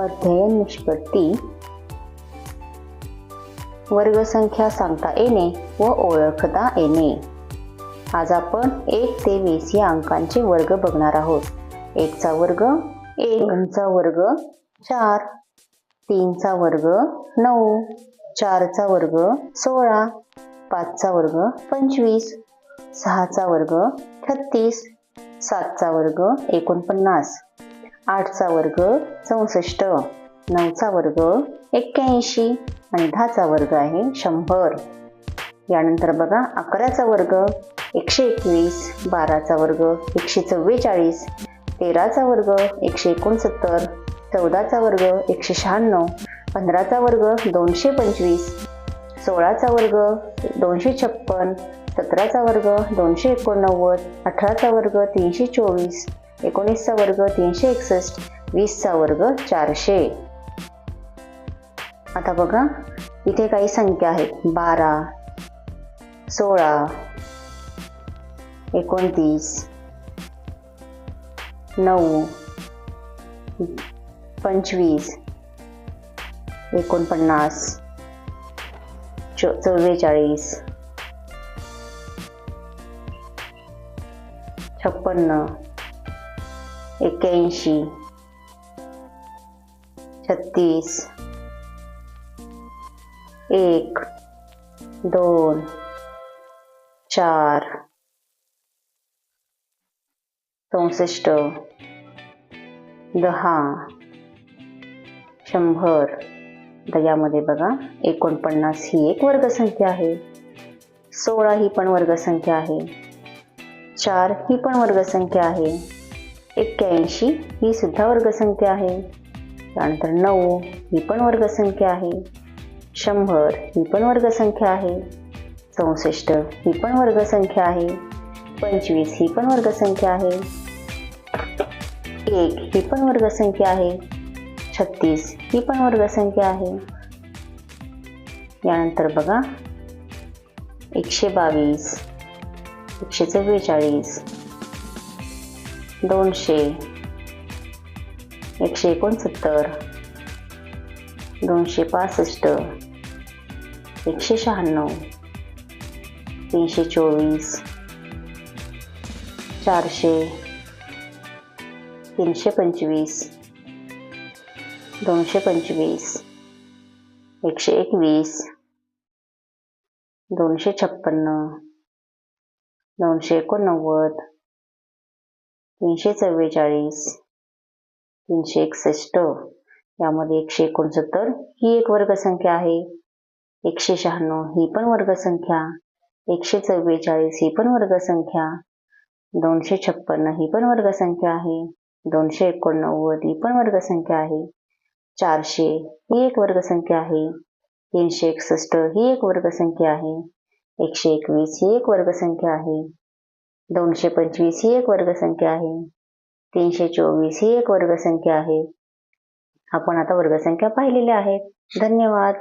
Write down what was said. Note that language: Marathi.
अध्ययन निष्पत्ती. वर्गसंख्या सांगता येणे व ओळखता येणे. आज आपण एक ते वीस या अंकांचे वर्ग बघणार आहोत. एकचा वर्ग एक दोनचा वर्ग चार. तीनचा वर्ग नऊ. चारचा वर्ग सोळा. पाचचा वर्ग पंचवीस. सहाचा वर्ग छत्तीस. सातचा वर्ग एकोणपन्नास. आठचा वर्ग चौसष्ट नऊचा वर्ग एक्क्याऐंशी आणि दहाचा वर्ग आहे शंभर. यानंतर बघा अकराचा वर्ग एकशे एकवीस बाराचा वर्ग एकशे चव्वेचाळीस तेराचा वर्ग एकशे एकोणसत्तर चौदाचा वर्ग एकशे शहाण्णव पंधराचा वर्ग दोनशे पंचवीस सोळाचा वर्ग दोनशे छप्पन सतराचा वर्ग दोनशे एकोणनव्वद अठराचा वर्ग तीनशे चोवीस एकोणीसचा वर्ग तीनशे एकसष्ट वीसचा वर्ग चारशे. आता बघा इथे काही संख्या आहेत. बारा सोळा एकोणतीस नऊ पंचवीस एकोणपन्नास चो चव्वेचाळीस छप्पन्न एक्क्याऐंशी छत्तीस। एक, दोन, चार। चौसष्ट। दहा। शंभर। यामध्ये बघा, एकोणपन्नास ही एक वर्गसंख्या आहे. सोळा ही पण वर्गसंख्या आहे. चार ही पण वर्गसंख्या आहे. एक्क्याऐंशी ही सुद्धा वर्गसंख्या आहे. त्यानंतर नऊ ही पण वर्गसंख्या आहे. शंभर ही पण वर्गसंख्या आहे. चौसष्ट ही पण वर्गसंख्या आहे. पंचवीस ही पण वर्गसंख्या आहे. एक ही पण वर्गसंख्या आहे. छत्तीस ही पण वर्गसंख्या आहे. यानंतर बघा एकशे बावीस एकशे चव्वेचाळीस दोनशे एकशे एकोणसत्तर दोनशे पासष्ट एकशे शहाण्णव तीनशे चोवीस चारशे तीनशे पंचवीस दोनशे पंचवीस एकशे एकवीस दोनशे छप्पन्न दोनशे एकोणनव्वद तीनशे चव्वेचाळीस तीनशे एकसष्ट यामध्ये एकशे एकोणसत्तर ही एक वर्गसंख्या आहे. एकशे शहाण्णव ही पण वर्गसंख्या एकशे चव्वेचाळीस ही पण वर्गसंख्या दोनशे छप्पन्न ही पण वर्गसंख्या आहे दोनशे एकोणनव्वद ही पण वर्गसंख्या आहे चारशे ही एक वर्गसंख्या आहे तीनशे एकसष्ट ही एक वर्गसंख्या आहे एकशे एकवीस ही एक वर्गसंख्या आहे दोनशे पंचवीस ही एक वर्गसंख्या आहे. तीनशे चोवीस ही एक वर्गसंख्या आहे. आपण आता वर्गसंख्या पाहिलेल्या आहेत. धन्यवाद.